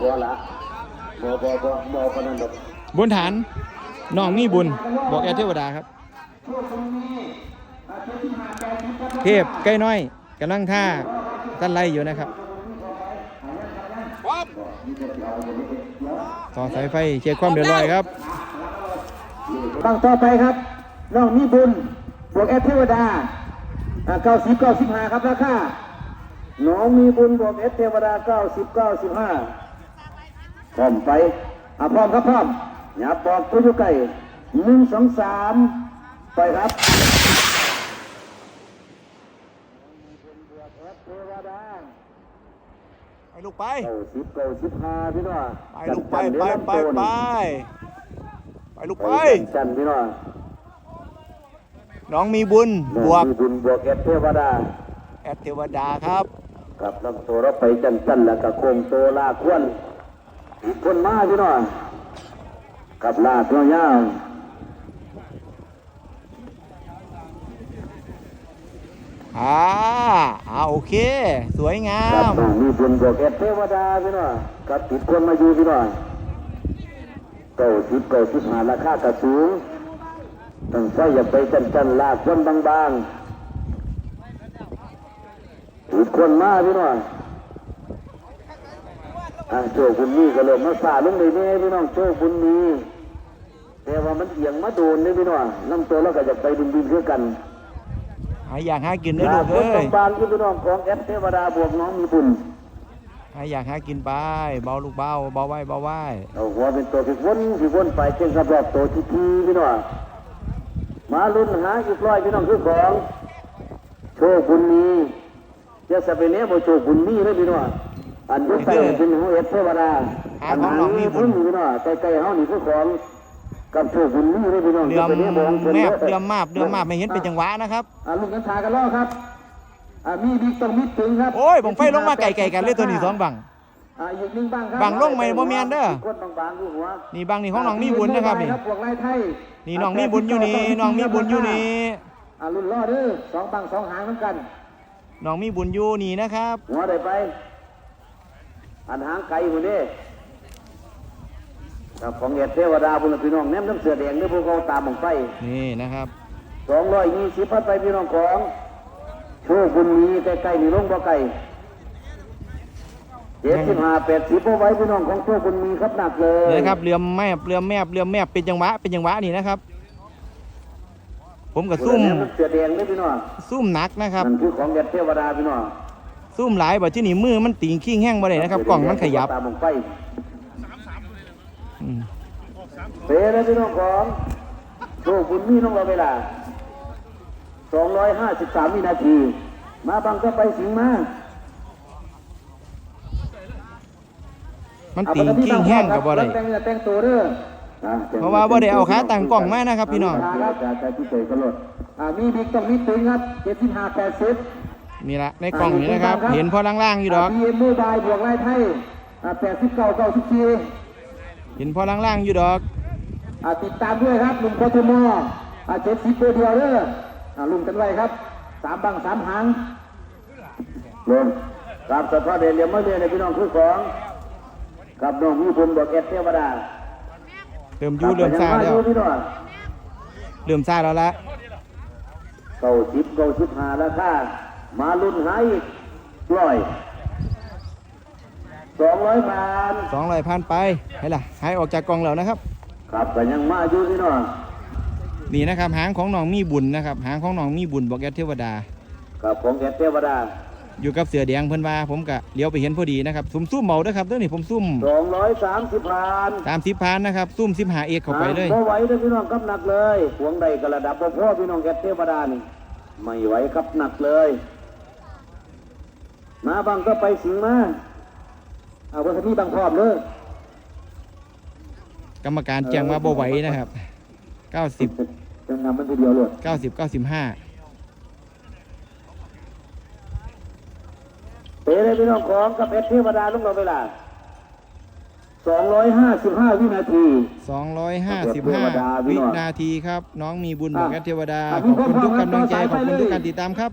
พอละบ่บ่บ่บ่ปานนั้นดอกบนฐานน้องมีบุญ บอกแอดเทวดาครับ เทพใกล้น้อยกำลังท่าตันไล่อยู่นะครับ ต่อสายไฟเช็คความเดือดร้อนครับตั้งต่อไปครับ น้องมีบุญ บวกแอดเทวดาเก้าสิบเก้าสิบห้าครับราคา น้องมีบุญบวกแอดเทวดาเก้าสิบเก้าสิบห้าพร้อมไปอะพร้อมครับพร้อมอย่าบอกตัวอยู่ไกลหนึ่งสองสามไปครับไปลูกไปเก้าสิบเก้าสิบห้าพี่น้องไปลูกไปไปไปไปไปลูกไปไปจันพี่น้องน้องมีบุญบวกมีบุญบวกแอดเทวดา แอดเทวดาครับกับลำตัวเราไปจันจันแล้วก็โคมโตลาควนอีกคนมาพี่น้องกับลาตัวยาวอ่าอ่าโอเค สวยงากับมน้องมีบุญบวกแอดเทวดาพี่น้องกับติดคนมาอยู่พี่น้องเก้าสิบเก้าสิบห้าราคากระสูงต้องใส่อย่าไปจันจันลาควนบางๆ อีกคนมาพี่น้องอ่าโชคบุญมีก็เลยมาสาลงเลยแน่พี่น้องโชคบุญมีแต่ว่ามันเอียงมาโดนนี่พี่น้องลำตัวเราก็จะไปดินดินคือกันหาอยากหากินได้อลาลูกคนเอ้ยบางๆที่พี่น้องของแอปเทวดาบวกน้องมีบุญหาอยากหากินไปเบาลูกเบาเบาไว้เบาไว้เอาหัวเป็นตัวผิดวนผิดวนไปเช่นกับรอบตัวที่ทีพี่น้องมาลุ้นหาอีกร้อยพี่น้องคือของโชคบุญมี จะสะไปเนี้ยบ่โชคบุญมีเลยพี่น้องอันอยุติเป็นของแอปเทวดาอันหางมีบุญพี่น้องใกล้ๆเฮานี่คือของกับโชคบุญมีเลยพี่น้องเดือมจะไปนี้บ่ของพิ่นแมด้บเดือมมาบเดือมมาบไม่เห็นเป็นจังหวะนะครับอ่าลูกกันชากันล่อครับอ่ามีบิ๊กต้องมิดถึงครับโอ้ยบังไฟลงมาไก่ๆกันเลยตัวนี้สองบังอ่าอีกหนึ่งบังครับบังลงไหมบ่แม่นเด้อกดบางๆอยู่หัวนี่บังนี่ของน้องมีบุญนะครับนี่พวกไล่ไทยนี่น้องมีบุญอยู่นี่น้องมีบุญอยู่นี่อ่ารุ่นล่อเด้อสองบังสองหางเหมือนกัน น้องมีบุญอยู่นี่นะครับหัวได้ไป อันหางไก่หมดเด้ครับของเหตุเทวดาบุญพี่น้องแนมน้ำเสือแดงเด้อพวกเขาตามมองไปนี่นะครับสองร้อยยี่สิบพันไปพี่น้องของ โชคบุญมีใกล้ๆนี่ลงบ่ไก่เจ็ดสิบห้าแปดสิบเอาไว้พี่น้องของโชคบุญมีครับหนักเลยนี่นะครับเรือมแมบเรือมแมบเรือมแมบเป็นจังหวะเป็นจังหวะนี่นะครับ ผมกับซุ่มแนน้ำเสือแดงเด้อพี่น้องซุ่มหนักนะครับนั่นคือของเหตุเทวดาพี่น้องซุ่มหลายบ่ที่นี่มือมันติงขิ้งแห้งบ่ได้นะครับกล่องมันขยับตามมองไปอืมเป๋เลยพี่น้องของโชคบุญมีน้องเราเวลา253วินาที มาบังก็ไปสิงมามันติงขิ้งแห้งกับบ่ได้แต่งเนื้อแต่งตัวเด้ออ่แต่ง เพราะว่าบ่ได้เอาขาตั้งกล้องมานะครับพี่น้องครับจากใจที่เฉยกระโดดอ่ามีบิ๊กต้องมีตึงครับ75 80นี่ละในกล่องนี้นะครับ เห็นพอล่างๆอยู่ดอกบีเอ็มโมบายบวกไล่ไทยอ่า89 94เห็นพอล่างๆอยู่ดอกอ่าติดตามด้วยครับลุงพทมอ่าเจ็ดสิบตัวเดียวเด้ออ่าลุงกันไว้ครับสามบังสามหางลงตามสภาพเรียนเรียนมาเรียนในพี่น้องคือของกับน้องมีบุญบอกเอสเทวดา เริ่มอยู่เริ่มซ่าแล้วพี่น้องเริ่มซ่าแล้วละเก้าสิบเก้าสิบห้าราคามาลุ้นหายร้อยสองร้อยบาทสองร้อยพันไปให้ล่ะหายออกจากกล่องแล้วนะครับ ครับก็ยังมาอยู่พี่น้องนี่นะครับหางของน้องมีบุญนะครับ หางของน้องมีบุญบอกแอดเทวดากับของเอสเทวดา อยู่กับเสือแดงเพิ่นว่าผมกะเลี้ยวไปเห็นพอดีนะครับซุ่มซุ่มเมาเด้อครับเด้อนี่ผมซุ่มสองร้อยสามสิบพันตามสิบพันนะครับซุ่มสิบหาเอกเข้าไปเลยบ่ไหวเด้อพี่น้องครับหนักเลยหวงใดกระดับบ่พ่อพี่น้องแกเทวดานี่ไม่ไหวครับหนักเลยมาบังก็ไปสิงมาเอาวันนี้บังพร้อมเลยกรรมการแจ้งว่าบ่ไหวนะครับเก้าสิบจังนำมันทีเดียวเลยเก้าสิบเก้าสิบห้า เตะเลยพี่น้องของกับเพชรเทวดาลุงเราเวลา 255 วินาทีสองร้อยห้าสิบเทห้าวดาพี่วิน้องนาทีครับ น้องมีบุญบอกแอดเทวดาอะขอบคุณทุกกำลังใจมีขคอบนฟังคุณทุกไปเลยการติดตามครับ